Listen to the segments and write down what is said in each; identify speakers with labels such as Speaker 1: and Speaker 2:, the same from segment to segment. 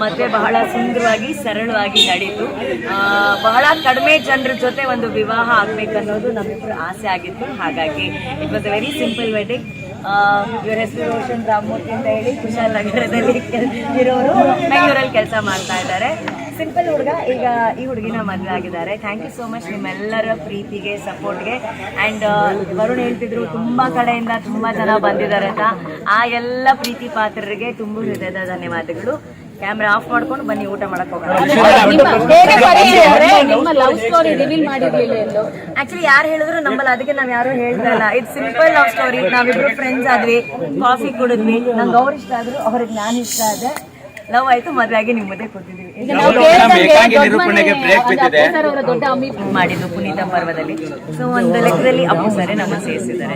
Speaker 1: ಮದುವೆ ಬಹಳ ಸುಂದರವಾಗಿ, ಸರಳವಾಗಿ ನಡೀತು. ಬಹಳ ಕಡಿಮೆ ಜನರ ಜೊತೆ ಒಂದು ವಿವಾಹ ಆಗ್ಬೇಕನ್ನೋದು ನಮಗೂ ಆಸೆ ಆಗಿತ್ತು. ಹಾಗಾಗಿ it was a very simple wedding ಇವ್ರ ಹೆಸರು ರೋಷನ್ ರಾಮಮೂರ್ತಿ ಅಂತ ಹೇಳಿ ಕುಶಾಲ್ ನಗರದಲ್ಲಿ ಇರೋರು ಬೆಂಗಳೂರಲ್ಲಿ ಕೆಲಸ ಮಾಡ್ತಾ ಇದ್ದಾರೆ. ಸಿಂಪಲ್ ಹುಡುಗ, ಈಗ ಈ ಹುಡುಗಿನ ಮದುವೆ ಆಗಿದ್ದಾರೆ. ಥ್ಯಾಂಕ್ ಯು ಸೋ ಮಚ್ ನಿಮ್ಮೆಲ್ಲರ ಪ್ರೀತಿಗೆ ಸಪೋರ್ಟ್ಗೆ ಆ್ಯಂಡ್ ವರುಣ್ ಹೇಳ್ತಿದ್ರು, ತುಂಬ ಕಡೆಯಿಂದ ತುಂಬ ಜನ ಬಂದಿದ್ದಾರೆ ಅಂತ. ಆ ಎಲ್ಲ ಪ್ರೀತಿ ಪಾತ್ರರಿಗೆ ತುಂಬ ಹೃದಯದ ಧನ್ಯವಾದಗಳು. ಕ್ಯಾಮ್ರಾ ಆಫ್ ಮಾಡ್ಕೊಂಡು ಬನ್ನಿ ಊಟ ಮಾಡಕ್ ಹೋಗೋಣ.
Speaker 2: ಹೇಗೆ ಪರಿಚಯ ನಿಮ್ಮ ಲವ್ ಸ್ಟೋರಿ ರಿವೀಲ್ ಮಾಡಿರ್ಲಿಲ್ಲ ಎಲ್ಲೋ
Speaker 1: ಆಕ್ಚುಲಿ ಯಾರು ಹೇಳಿದ್ರು ನಮ್ಮಲ್ಲಿ ಅದಕ್ಕೆ ನಾವ್ ಯಾರು ಹೇಳ್ತಾ ಇಲ್ಲ ಇಟ್ಸ್ ಸಿಂಪಲ್ ಲವ್ ಸ್ಟೋರಿ ನಾವಿಬ್ರು ಫ್ರೆಂಡ್ಸ್ ಆದ್ವಿ. ಕಾಫಿ ಕುಡಿದ್ವಿ. ನಂಗೆ ಅವ್ರ ಇಷ್ಟ ಆದ್ರು ಅವ್ರಿಗೆ ನಾನು ಇಷ್ಟ ಆದೆ ಲವ್ ಆಯ್ತು ಮದ್ವೆ ಆಗಿ ಮಧ್ಯೆ ಕೂತಿದೀವಿ
Speaker 2: ನಾವು ಕೇಳ್ದಂಗೆ ದೊಡ್ಡ ಅಮ್ಮಿ
Speaker 1: ಮಾಡಿದ್ದು ಪುನೀತ ಪರ್ವದಲ್ಲಿ. ಸೊ ಒಂದು ಲೆಕ್ಕದಲ್ಲಿ ಅಪ್ಪು ಸರಿ ನಮ್ಮ ಸೇರಿಸಿದ್ದಾರೆ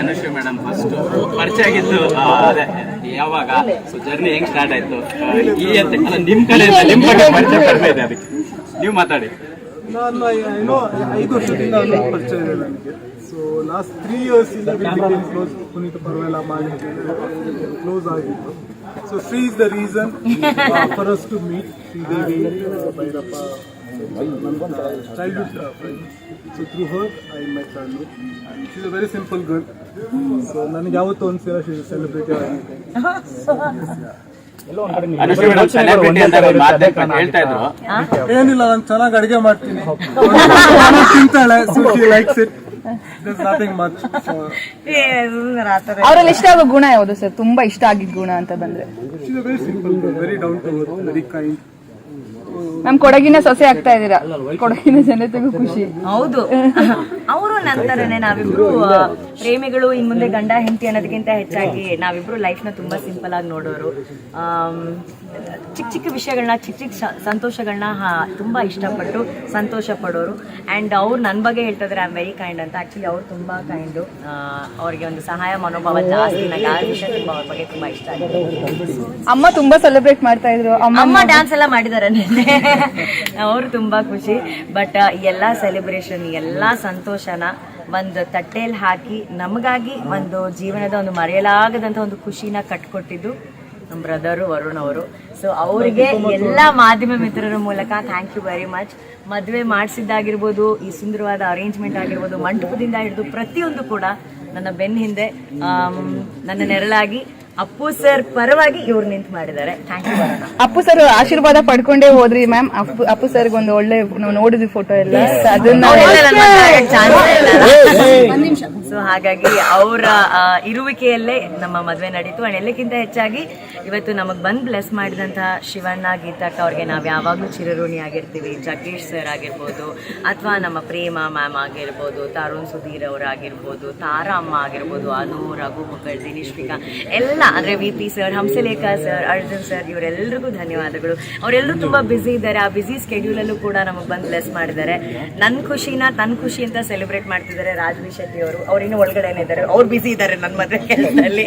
Speaker 3: ಅನುಶ್ರೀ ಮೇಡಮ್ ಫಸ್ಟ್ ಪರಿಚಯ ಆಗಿದ್ದು ಯಾವಾಗ? ಸೊ ಜರ್ನಿ ಹೆಂಗ್ ಸ್ಟಾರ್ಟ್ ಆಯ್ತು? ಈ ಅಂತ ನಿಮ್ ಕಡೆ ನಿಮ್ ಬಗ್ಗೆ ಪರಿಚಯ ಕಡಿಮೆ ಇದೆ ಅದಕ್ಕೆ. ನೀವು ಮಾತಾಡಿ.
Speaker 4: ನಾನು ಏನೋ ಐದು ವರ್ಷದಿಂದ ಪರಿಚಯ ಇದೆ ನನಗೆ. ಸೊ ಲಾಸ್ಟ್ ತ್ರೀ ಇಯರ್ಸ್ ಇಂದ ಕ್ಲೋಸ್ ಪುನೀತ ಪರ್ವೆಲ್ಲ ಮಾಡಿ ಕ್ಲೋಸ್ ಆಗಿತ್ತು so Shri is the reason for us to meet Sridevi Bhairappa childhood friend so through her I met ಅನ್ನು she's a very simple girl so ನನಗೆ ಯಾವತ್ತೂ ಒಂದ್ಸಲ ಸೆಲೆಬ್ರಿಟಿ ಆಗಿದೆ
Speaker 3: ಅನುಶ್ರೀ ಮೇಡಮ್ ಸೆಲೆಬ್ರಿಟಿ ಅಂತ ಒಂದು ಮಾತೇ ಹೇಳ್ತಾ ಇದ್ರು.
Speaker 4: ಏನಿಲ್ಲ ನಾನು ಚೆನ್ನಾಗಿ ಅಡಿಗೆ ಮಾಡ್ತೀನಿ. ತಿಂತಾಳೆ ಸೊ ಶಿ ಲೈಕ್ಸ್ ಇಟ್
Speaker 2: ಅವರಲ್ಲಿ ಇಷ್ಟ ಆಗೋ ಗುಣ ಯಾವುದು ಸರ್? ತುಂಬಾ ಇಷ್ಟ ಆಗಿದ್ ಗುಣ ಅಂತ ಬಂದ್ರೆ. ಮ್ಯಾಮ್ ಕೊಡಗಿನ ಸೊಸೆ ಆಗ್ತಾ ಇದೀರಾ ಕೊಡಗಿನ ಜನತೆಗೂ ಖುಷಿ.
Speaker 1: ಹೌದು. ಅವರು ನಂತರನೇ ನಾವಿಬ್ರು ಪ್ರೇಮಿಗಳು ಇನ್ ಮುಂದೆ ಗಂಡ ಹೆಂಡತಿ ಅನ್ನೋದಕ್ಕಿಂತ ಹೆಚ್ಚಾಗಿ ನಾವಿಬ್ರು ಲೈಫ್ನ ತುಂಬಾ ಸಿಂಪಲ್ ಆಗಿ ನೋಡೋರು. ಚಿಕ್ಕ ಚಿಕ್ಕ ವಿಷಯಗಳನ್ನ ಚಿಕ್ಕ ಚಿಕ್ಕ ಸಂತೋಷಗಳನ್ನ ತುಂಬಾ ಇಷ್ಟಪಟ್ಟು ಸಂತೋಷ ಪಡೋರು. ಅಂಡ್ ಅವ್ರು ನನ್ನ ಬಗ್ಗೆ ಹೇಳ್ತಿದ್ರೆ ಐ ಆಮ್ ವೆರಿ ಕೈಂಡ್ ಅಂತ. ಆಕ್ಚುಲಿ ಅವ್ರು ತುಂಬಾ ಕೈಂಡು ಅವ್ರಿಗೆ ಒಂದು ಸಹಾಯ ಮನೋಭಾವ ಜಾಸ್ತಿ ನನಗೆ ಆ ವಿಷಯ ತುಂಬಾ ಅವ್ರ ಬಗ್ಗೆ ತುಂಬಾ ಇಷ್ಟ ಆಗಿದೆ.
Speaker 2: ಅಮ್ಮ ತುಂಬಾ ಸೆಲೆಬ್ರೇಟ್ ಮಾಡ್ತಾ ಇದ್ರು. ಅಮ್ಮ
Speaker 1: ಅಮ್ಮ ಡ್ಯಾನ್ಸ್ ಎಲ್ಲ ಮಾಡಿದಾರೆ ನಿನ್ನೆ ಅವರು ತುಂಬಾ ಖುಷಿ. ಬಟ್ ಎಲ್ಲ ಸೆಲೆಬ್ರೇಷನ್ ಎಲ್ಲ ಸಂತೋಷನ ಒಂದು ತಟ್ಟೆಯಲ್ಲಿ ಹಾಕಿ ನಮಗಾಗಿ ಒಂದು ಜೀವನದ ಒಂದು ಮರೆಯಲಾಗದಂತ ಒಂದು ಖುಷಿನ ಕಟ್ಕೊಟ್ಟಿದ್ದು ನಮ್ಮ ಬ್ರದರು ವರುಣ್ ಅವರು. ಸೊ ಅವರಿಗೆ ಎಲ್ಲ ಮಾಧ್ಯಮ ಮಿತ್ರರ ಮೂಲಕ ಥ್ಯಾಂಕ್ ಯು ವೆರಿ ಮಚ್ ಮದುವೆ ಮಾಡಿಸಿದ್ದಾಗಿರ್ಬೋದು ಈ ಸುಂದರವಾದ ಅರೇಂಜ್ಮೆಂಟ್ ಆಗಿರ್ಬೋದು ಮಂಟಪದಿಂದ ಹಿಡಿದು ಪ್ರತಿಯೊಂದು ಕೂಡ ನನ್ನ ಬೆನ್ನ ಹಿಂದೆ ನನ್ನ ನೆರಳಾಗಿ ಅಪ್ಪು ಸರ್ ಪರವಾಗಿ ಇವ್ರು ನಿಂತ್ ಮಾಡಿದ್ದಾರೆ. Thank you Varuna.
Speaker 2: Appu sir ಆಶೀರ್ವಾದ ಪಡ್ಕೊಂಡೇ ಹೋದ್ರಿ ಮ್ಯಾಮ್. ಅಪ್ಪು ಅಪ್ಪು ಸರ್ಗೆ ಒಂದು ಒಳ್ಳೆ ನಾವು ನೋಡಿದ್ವಿ ಫೋಟೋ ಎಲ್ಲ. ಅದನ್ನ
Speaker 1: ಸೊ ಹಾಗಾಗಿ ಅವರ ಇರುವಿಕೆಯಲ್ಲೇ ನಮ್ಮ ಮದುವೆ ನಡೀತು. ಅಂಡ್ ಎಲ್ಲಕ್ಕಿಂತ ಹೆಚ್ಚಾಗಿ ಇವತ್ತು ನಮಗೆ ಬಂದು ಬ್ಲೆಸ್ ಮಾಡಿದಂತಹ ಶಿವಣ್ಣ ಗೀತಕ್ಕ ಅವ್ರಿಗೆ ನಾವು ಯಾವಾಗಲೂ ಚಿರಋಣಿ ಆಗಿರ್ತೀವಿ. ಜಗದೀಶ್ ಸರ್ ಆಗಿರ್ಬೋದು ಅಥವಾ ನಮ್ಮ ಪ್ರೇಮ ಮ್ಯಾಮ್ ಆಗಿರ್ಬೋದು ತರುಣ್ ಸುಧೀರ್ ಅವರಾಗಿರ್ಬೋದು ತಾರಾ ಅಮ್ಮ ಆಗಿರ್ಬೋದು ಅನು ರಘು ಮುಖರ್ಜಿ ದಿನಿಶ್ವಿಕಾ ಎಲ್ಲ ಅಂದರೆ V P sir Hamsalekha sir Arjun sir ಇವರೆಲ್ಲರಿಗೂ ಧನ್ಯವಾದಗಳು. ಅವರೆಲ್ಲರೂ ತುಂಬ ಬ್ಯುಸಿ ಇದ್ದಾರೆ. ಆ ಬ್ಯುಸಿ ಸ್ಕೆಡ್ಯೂಲಲ್ಲೂ ಕೂಡ ನಮಗೆ ಬಂದು ಬ್ಲೆಸ್ ಮಾಡಿದ್ದಾರೆ. ನನ್ನ ಖುಷಿನ ತನ್ನ ಖುಷಿ ಅಂತ ಸೆಲೆಬ್ರೇಟ್ ಮಾಡ್ತಿದ್ದಾರೆ ರಾಜ್ವಿ ಶೆಟ್ಟಿ ಅವರು. ಅವ್ರು ಇನ್ನೂ ಒಳಗಡೆನೇ ಇದ್ದಾರೆ. ಅವ್ರು ಬಿಸಿ ಇದ್ದಾರೆ ನನ್ನ ಮದುವೆ ಕೆಲಸದಲ್ಲಿ.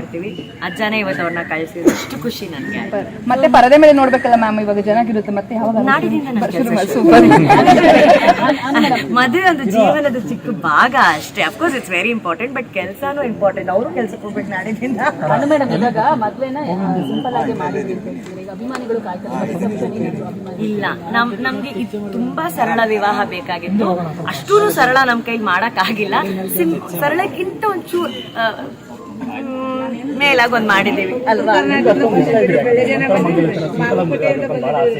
Speaker 1: ಮಾಡ್ತೀವಿ. ಅಜ್ಜನೇ ಇವತ್ತು ಅವ್ರನ್ನ ಕಳಿಸಿದ್ರು. ಅಷ್ಟು ಖುಷಿ ನನಗೆ
Speaker 2: ಮತ್ತೆ ಪರದೆ ಮೇಲೆ ನೋಡ್ಬೇಕಲ್ಲ ಮ್ಯಾಮ್ ಇವಾಗ ಚೆನ್ನಾಗಿರುತ್ತೆ. ಮತ್ತೆ ಯಾವಾಗ
Speaker 1: ನಾಡಿನಿಂದ ನನ್ನ
Speaker 2: ಶುರು ಮಾಡಿ,
Speaker 1: ಮದುವೆ ಒಂದು ಜೀವನದ ಚಿಕ್ಕ ಭಾಗ ಅಷ್ಟೇ. Of course it's very important but ಕೆಲಸನೂ ಇಂಪಾರ್ಟೆಂಟ್ ಅವರು ಕೆಲಸ ಹೋಗ್ಬೇಕು ನಾಡಿನಿಂದ.
Speaker 5: ಮೇಡಮ್ ಇವಾಗ ಮದ್ವೆನ ಸಿಂಪಲ್ ಆಗಿ ಅಭಿಮಾನಿಗಳು
Speaker 1: ಇಲ್ಲ. ನಮ್ ನಮ್ಗೆ ಇದು ತುಂಬಾ ಸರಳ ವಿವಾಹ ಬೇಕಾಗಿತ್ತು. ಅಷ್ಟೂ ಸರಳ ನಮ್ ಕೈಲಿ ಮಾಡಕ್ ಆಗಿಲ್ಲ ಸರಳಕ್ಕಿಂತ ಒಂಚೂರು ಆ, ಮ್, ಮೇಲಾಗಿ ಒಂದ್ ಮಾಡಿದೀವಿ ಅಲ್ವಾ?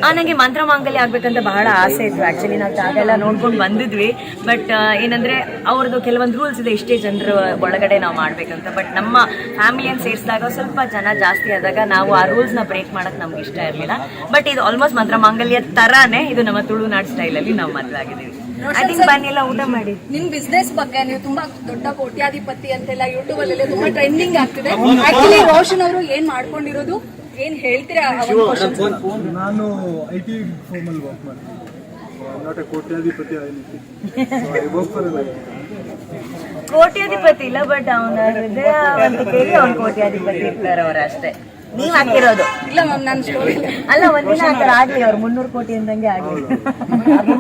Speaker 1: ಆ ನಂಗೆ ಮಂತ್ರ ಮಾಂಗಲ್ಯ ಆಗ್ಬೇಕಂತ ಬಹಳ ಆಸೆ ಇತ್ತು. ಆಕ್ಚುಲಿ ನಾವು ಜಾಗ ಎಲ್ಲ ನೋಡ್ಕೊಂಡು ಬಂದಿದ್ವಿ. ಬಟ್ ಏನಂದ್ರೆ ಅವ್ರದ್ದು ಕೆಲವೊಂದು ರೂಲ್ಸ್ ಇದೆ. ಇಷ್ಟೇ ಜನರ ಒಳಗಡೆ ನಾವು ಮಾಡ್ಬೇಕಂತ. ಬಟ್ ನಮ್ಮ ಫ್ಯಾಮಿಲಿಯನ್ ಸೇರಿಸಿದಾಗ ಸ್ವಲ್ಪ ಜನ ಜಾಸ್ತಿ ಆದಾಗ ನಾವು ಆ ರೂಲ್ಸ್ನ ಬ್ರೇಕ್ ಮಾಡಕ್ ನಮ್ಗೆ ಇಷ್ಟ ಇರಲಿಲ್ಲ. ಬಟ್ ಇದು ಆಲ್ಮೋಸ್ಟ್ ಮಂತ್ರ ಮಾಂಗಲ್ಯ ತರಾನೇ ಇದು ನಮ್ಮ ತುಳುನಾಡು ಸ್ಟೈಲಲ್ಲಿ ನಾವು ಮದುವೆ ಆಗಿದ್ದೀವಿ. ಐ ಥಿಂಕ್ ಬನ್ನಿಲ್ಲ ಊಟ ಮಾಡಿ.
Speaker 6: ನಿಮ್ ಬಿಸ್ನೆಸ್ ಬಗ್ಗೆ ನೀವು ತುಂಬಾ ದೊಡ್ಡ ಕೋಟ್ಯಾಧಿಪತಿ ಅಂತೆಲ್ಲ ಯೂಟ್ಯೂಬ್ ಅಲ್ಲಿ ತುಂಬಾ ಟ್ರೆಂಡಿಂಗ್ ಆಗ್ತಿದೆ. ಆಕ್ಚುಲಿ ರೋಷನ್ ಅವರು ಏನ್ ಮಾಡ್ಕೊಂಡಿರೋದು? ಏನ್ ಹೇಳ್ತೀರಾ?
Speaker 4: ನಾನು ಐ ಟಿ ಅಲ್ಲಿ ವರ್ಕ್ ಮಾಡ್ತೀನಿ. ನಾಟ್ ಎ ಕೋಟ್ಯಾಧಿಪತಿ
Speaker 1: ಕೋಟ್ಯಾಧಿಪತಿ ಇಲ್ಲ ಬಟ್ ಅವನ ಹೃದಯ ಅವ್ನು ಕೋಟ್ಯಾಧಿಪತಿ ಇರ್ತಾರೆ ಅವ್ರು ಅಷ್ಟೇ. ನೀವ್ ಹಾಕಿರೋದು
Speaker 6: ಇಲ್ಲ ಮ್ಯಾಮ್ ನಾನು ಸ್ಟೋರಿ
Speaker 1: ಅಲ್ಲ ಒಂದಿನ ಆ ತರ ಆಗ್ಲಿ ಅವ್ರು ಮುನ್ನೂರು ಕೋಟಿ ಅಂದಂಗೆ ಆಗ್ಲಿ.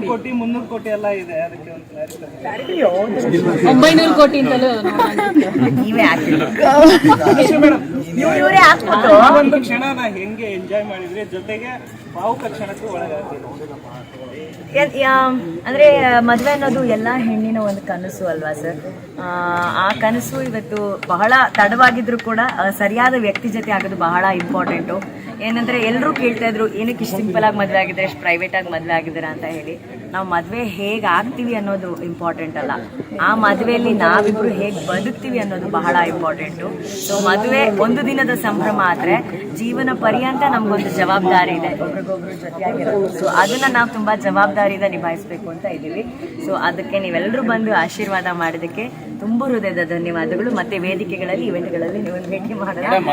Speaker 4: ಕೋಟಿ ಮುನ್ನೂರು ಕೋಟಿ ಎಲ್ಲ ಇದೆ ಅದಕ್ಕೆ ಒಂದು
Speaker 5: ಒಂಬೈನೂರು ಕೋಟಿ ಅಂತಲೂ
Speaker 1: ನೀವೇ ಹಾಕಿ ಇವ್ರು ಇವರೇ ಹಾಕ್ಬಿಟ್ಟು
Speaker 7: ಒಂದು ಕ್ಷಣನ ಹೆಂಗೆ ಎಂಜಾಯ್ ಮಾಡಿದ್ರಿ ಜೊತೆಗೆ
Speaker 1: ಅಂದ್ರೆ, ಮದ್ವೆ ಅನ್ನೋದು ಎಲ್ಲಾ ಹೆಣ್ಣಿನ ಒಂದು ಕನಸು ಅಲ್ವಾ ಸರ್? ಆ ಕನಸು ಇವತ್ತು ಬಹಳ ತಡವಾಗಿದ್ರು ಕೂಡ ಸರಿಯಾದ ವ್ಯಕ್ತಿ ಜೊತೆ ಆಗೋದು ಬಹಳ ಇಂಪಾರ್ಟೆಂಟು ಏನಂದ್ರೆ ಎಲ್ಲರೂ ಕೇಳ್ತಾ ಇದ್ರು, ಏನಕ್ಕೆ ಇಷ್ಟು ಸಿಂಪಲ್ ಆಗಿ ಮದ್ವೆ ಆಗಿದ್ರೆ ಪ್ರೈವೇಟ್ ಆಗಿ ಮದ್ವೆ ಆಗಿದ್ದೀರಾ? ಅಂತ ಹೇಳಿ. ನಾವು ಮದ್ವೆ ಹೇಗೆ ಆಗ್ತೀವಿ ಅನ್ನೋದು ಇಂಪಾರ್ಟೆಂಟ್ ಅಲ್ಲ. ಆ ಮದುವೆಯಲ್ಲಿ ನಾವಿಬ್ರು ಹೇಗೆ ಬದುಕ್ತೀವಿ ಅನ್ನೋದು ಬಹಳ ಇಂಪಾರ್ಟೆಂಟು ಸೊ ಮದುವೆ ಒಂದು ದಿನದ ಸಂಭ್ರಮ ಆದ್ರೆ ಜೀವನ ಪರ್ಯಂತ ನಮ್ಗೊಂದು ಜವಾಬ್ದಾರಿ ಇದೆ. ಒಬ್ರಿಗೊಬ್ರು ಜೊತೆಯಾಗಿರೋದು ಸೊ ಅದನ್ನ ನಾವು ತುಂಬಾ ಜವಾಬ್ದಾರಿಯಿಂದ ನಿಭಾಯಿಸಬೇಕು ಅಂತ ಇದ್ದೀವಿ. ಸೊ ಅದಕ್ಕೆ ನೀವೆಲ್ಲರೂ ಬಂದು ಆಶೀರ್ವಾದ ಮಾಡಿದಕ್ಕೆ ತುಂಬ ಹೃದಯದ ಧನ್ಯವಾದಗಳು. ಮತ್ತೆ ವೇದಿಕೆಗಳಲ್ಲಿ ಇವೆಂಟ್ಗಳಲ್ಲಿ ನೀವು ಭೇಟಿ ಮಾಡೋಣ.